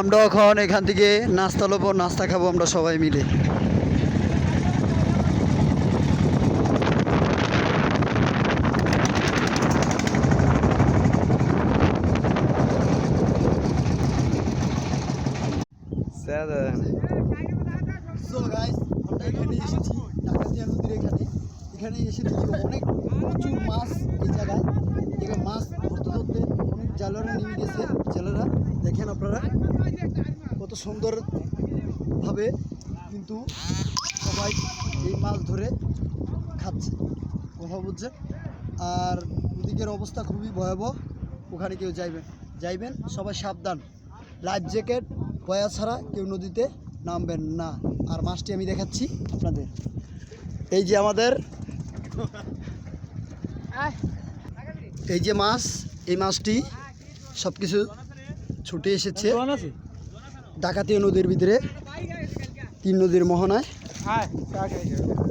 আমরা এখন এখান থেকে নাস্তা লোবো নাস্তা খাব আমরা সবাই মিলে। সো এখানে এসেছি ডাকাতিয়া নদীর এখানে। এখানে এসে দেখি অনেক প্রচুর মাছ এই জায়গায়। এখানে মাছ ধরতে ধরতে অনেক জালেরা নেমে গেছে। দেখেন আপনারা, কত সুন্দরভাবে কিন্তু সবাই এই মাছ ধরে খাচ্ছে, কথা বুঝছে আর ওদিকের অবস্থা খুবই ভয়াবহ, ওখানে কেউ যাইবেন যাইবেন, সবাই সাবধান। লাইফ জ্যাকেট বয়া ছাড়া কেউ নদীতে নামবেন না। আর মাছটি আমি দেখাচ্ছি আপনাদের। এই যে আমাদের এই যে মাছ, এই মাছটি সব কিছু ছুটে এসেছে ডাকাতীয় নদীর ভিতরে তিন নদীর মোহনায়।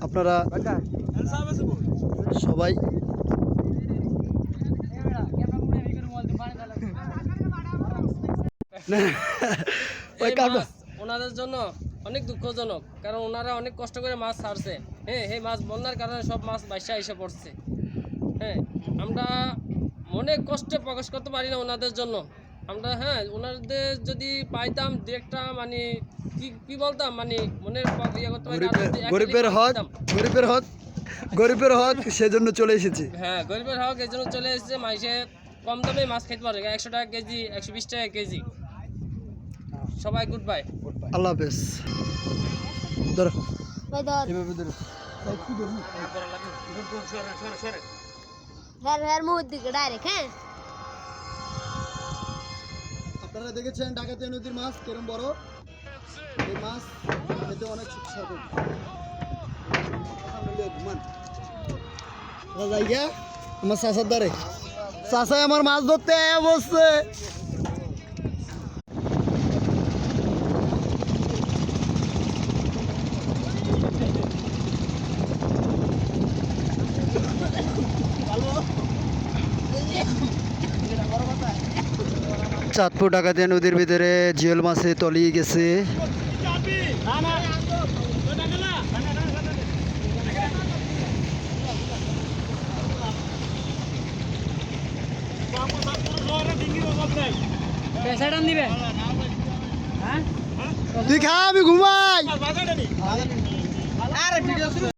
আপনারা সবাই ওনাদের জন্য অনেক দুঃখজনক কারণ ওনারা অনেক কষ্ট করে মাছ ছাড়ছে। হ্যাঁ এই মাছ বন্যার কারণে সব মাছ বাইসা এসে পড়ছে। হ্যাঁ আমরা অনেক কষ্টে প্রকাশ করতে পারি না ওনাদের জন্য। আমরা হ্যাঁ ওনাদের যদি পাইতাম দেখতাম মানে কি কি বলতাম মানে মনের ইয়ে করতে গরিবের হক গরিবের হক গরিবের হক সেজন্য চলে এসেছি। হ্যাঁ গরিবের হক এই জন্য চলে এসেছে মাইসে কম দামে মাছ খেতে পারে একশো টাকা কেজি একশো বিশ টাকা কেজি। সবাই গুড বাই। আল্লাহ হাফেজ। ধরো। এভাবে ধরো। হ্যার মুখ দিকে ডাইরেক্ট হ্যাঁ? আপনারা দেখেছেন ডাকাতিয়া নদীর মাছ, কেরম বড়? এই মাছ খেতে অনেক সুস্বাদু। গিয়া আমার চাষার দ্বারে। চাষায় আমার মাছ ধরতে বসছে। চাঁদপুর ডাকাতিয়া নদীর ভিতরে জিওল মাছে তলিয়ে গেছে। তুই খা আমি ঘুমাই।